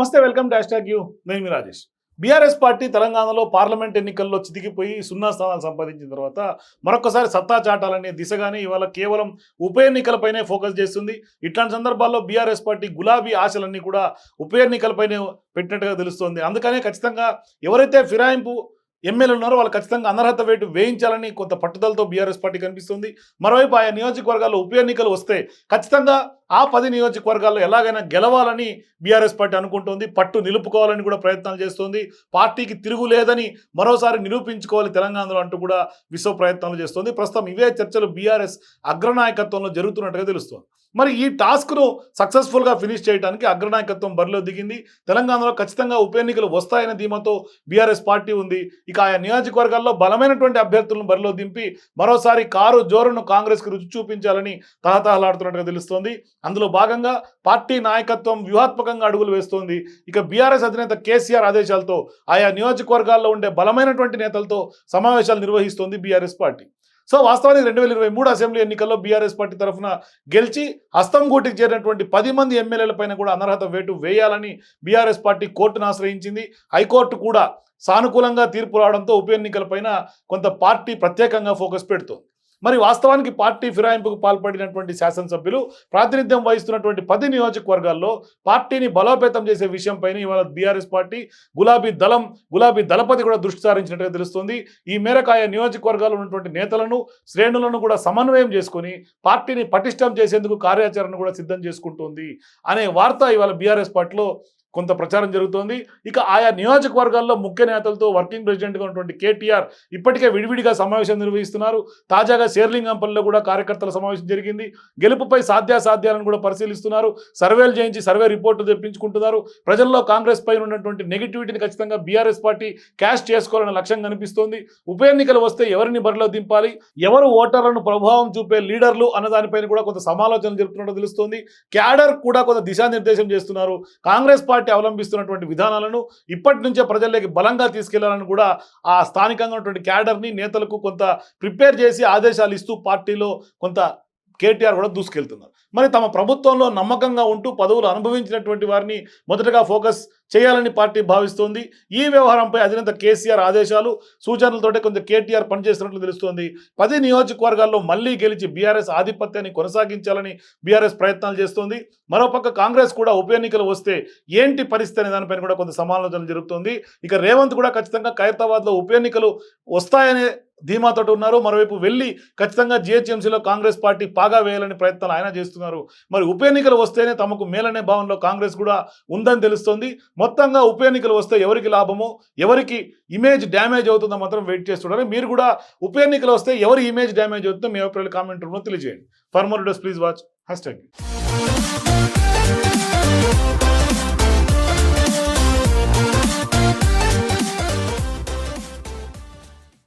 నమస్తే welcome dash tag you. నేను మీ రాజేష్. బీఆర్ఎస్ పార్టీ తెలంగాణలో పార్లమెంట్ ఎన్నికల్లో చితికిపోయి సున్నా స్థానాలు సంపాదించిన తర్వాత మరొకసారి సత్తా చాటాలనే దిశగానే ఇవాళ కేవలం ఉప ఎన్నికలపైనే ఫోకస్ చేస్తుంది. ఇట్లాంటి సందర్భాల్లో బీఆర్ఎస్ పార్టీ గులాబీ ఆశలన్నీ కూడా ఉప ఎన్నికలపైనే పెట్టినట్టుగా తెలుస్తోంది. అందుకనే ఖచ్చితంగా ఎవరైతే ఫిరాయింపు ఎమ్మెల్యేలు ఉన్నారో వాళ్ళు ఖచ్చితంగా అనర్హత వేటు వేయించాలని కొంత పట్టుదలతో బీఆర్ఎస్ పార్టీ కనిపిస్తుంది. మరోవైపు ఆయా నియోజకవర్గాల్లో ఉప ఎన్నికలు వస్తే ఖచ్చితంగా ఆ పది నియోజకవర్గాల్లో ఎలాగైనా గెలవాలని బీఆర్ఎస్ పార్టీ అనుకుంటుంది పట్టు నిలుపుకోవాలని కూడా ప్రయత్నాలు చేస్తోంది పార్టీకి తిరుగులేదని మరోసారి నిరూపించుకోవాలి తెలంగాణలో అంటూ కూడా విశ్వ ప్రయత్నాలు చేస్తోంది. ప్రస్తుతం ఇవే చర్చలు బీఆర్ఎస్ అగ్రనాయకత్వంలో జరుగుతున్నట్టుగా తెలుస్తోంది. మరి ఈ టాస్క్ను సక్సెస్ఫుల్గా ఫినిష్ చేయడానికి అగ్రనాయకత్వం బరిలో దిగింది. తెలంగాణలో ఖచ్చితంగా ఉప ఎన్నికలు వస్తాయనే ధీమాతో బీఆర్ఎస్ పార్టీ ఉంది. ఇక ఆయా నియోజకవర్గాల్లో బలమైనటువంటి అభ్యర్థులను బరిలో దింపి మరోసారి కారు జోరును కాంగ్రెస్కి రుచి చూపించాలని తహతహలాడుతున్నట్టుగా తెలుస్తోంది. అందులో భాగంగా పార్టీ నాయకత్వం వ్యూహాత్మకంగా అడుగులు వేస్తోంది. ఇక బీఆర్ఎస్ అధినేత కేసీఆర్ ఆదేశాలతో ఆయా నియోజకవర్గాల్లో ఉండే బలమైనటువంటి నేతలతో సమావేశాలు నిర్వహిస్తోంది బీఆర్ఎస్ పార్టీ. సో వాస్తవానికి రెండు వేల ఇరవై మూడు అసెంబ్లీ ఎన్నికల్లో బీఆర్ఎస్ పార్టీ తరఫున గెలిచి హస్తం గూటికి చేరినటువంటి పది మంది ఎమ్మెల్యేలపైన కూడా అనర్హత వేటు వేయాలని బీఆర్ఎస్ పార్టీ కోర్టును ఆశ్రయించింది. హైకోర్టు కూడా సానుకూలంగా తీర్పు రావడంతో ఉప ఎన్నికలపైన కొంత పార్టీ ప్రత్యేకంగా ఫోకస్ పెడుతోంది. మరి వాస్తవానికి పార్టీ ఫిరాయింపుకు పాల్పడినటువంటి శాసనసభ్యులు ప్రాతినిధ్యం వహిస్తున్నటువంటి పది నియోజకవర్గాల్లో పార్టీని బలోపేతం చేసే విషయంపైన ఇవాళ బీఆర్ఎస్ పార్టీ గులాబీ దళం గులాబీ దళపతి కూడా దృష్టి సారించినట్టుగా తెలుస్తుంది. ఈ మేరకు ఆయా నియోజకవర్గాల్లో ఉన్నటువంటి నేతలను శ్రేణులను కూడా సమన్వయం చేసుకొని పార్టీని పటిష్టం చేసేందుకు కార్యాచరణ కూడా సిద్ధం చేసుకుంటుంది అనే వార్త ఇవాళ బీఆర్ఎస్ పార్టీలో కొంత ప్రచారం జరుగుతోంది. ఇక ఆయా నియోజకవర్గాల్లో ముఖ్య నేతలతో వర్కింగ్ ప్రెసిడెంట్గా ఉన్నటువంటి కేటీఆర్ ఇప్పటికే విడివిడిగా సమావేశం నిర్వహిస్తున్నారు. తాజాగా శేర్లింగంపల్లిలో కూడా కార్యకర్తల సమావేశం జరిగింది. గెలుపుపై సాధ్యాసాధ్యాలను కూడా పరిశీలిస్తున్నారు. సర్వేలు చేయించి సర్వే రిపోర్టు తెప్పించుకుంటున్నారు. ప్రజల్లో కాంగ్రెస్ పైన ఉన్నటువంటి నెగిటివిటీని ఖచ్చితంగా బీఆర్ఎస్ పార్టీ క్యాష్ చేసుకోవాలనే లక్ష్యం కనిపిస్తోంది. ఉప ఎన్నికలు వస్తే ఎవరిని బరిలో దింపాలి? ఎవరు ఓటర్లను ప్రభావం చూపే లీడర్లు అన్నదానిపైన కూడా కొంత సమాలోచన జరుపుతున్నట్టు తెలుస్తోంది. క్యాడర్ కూడా కొంత దిశానిర్దేశం చేస్తున్నారు. కాంగ్రెస్ పార్టీ అవలంబిస్తున్నటువంటి విధానాలను ఇప్పటి నుంచే ప్రజల్లోకి బలంగా తీసుకెళ్ళాలని కూడా ఆ స్థానికంగా ఉన్నటువంటి క్యాడర్ని నేతలకు కొంత ప్రిపేర్ చేసి ఆదేశాలు ఇస్తూ పార్టీలో కొంత కేటీఆర్ కూడా దూసుకెళ్తున్నారు. మరి తమ ప్రభుత్వంలో నమ్మకంగా ఉంటూ పదవులు అనుభవించినటువంటి వారిని మొదటగా ఫోకస్ చేయాలని పార్టీ భావిస్తోంది. ఈ వ్యవహారంపై అధినేత కేసీఆర్ ఆదేశాలు సూచనలతోటే కొంచెం కేటీఆర్ పనిచేస్తున్నట్లు తెలుస్తోంది. పది నియోజకవర్గాల్లో మళ్ళీ గెలిచి బీఆర్ఎస్ ఆధిపత్యాన్ని కొనసాగించాలని బీఆర్ఎస్ ప్రయత్నాలు చేస్తోంది. మరోపక్క కాంగ్రెస్ కూడా ఉప ఎన్నికలు వస్తే ఏంటి పరిస్థితి అనే దానిపైన కూడా కొంత సమాలోచనలు జరుగుతోంది. ఇక రేవంత్ కూడా ఖచ్చితంగా ఖైరతాబాద్లో ఉప ఎన్నికలు వస్తాయనే ధీమాతో ఉన్నారు. మరోవైపు వెళ్ళి ఖచ్చితంగా జిహెచ్ఎంసీలో కాంగ్రెస్ పార్టీ పాగా వేయాలని ప్రయత్నాలు ఆయన చేస్తున్నారు. మరి ఉప ఎన్నికలు వస్తేనే తమకు మేలనే భావనలో కాంగ్రెస్ కూడా ఉందని తెలుస్తోంది. మొత్తంగా ఉప ఎన్నికలు వస్తే ఎవరికి లాభమో? ఎవరికి ఇమేజ్ డ్యామేజ్ అవుతుందో మాత్రం వెయిట్ చేస్తున్నారు మీరు కూడా ఉప ఎన్నికలు వస్తే ఎవరి ఇమేజ్ డ్యామేజ్ అవుతుందో మీ అభిప్రాయాలు కామెంట్ రూమ్లో తెలియజేయండి. For more dose please watch. Hashtag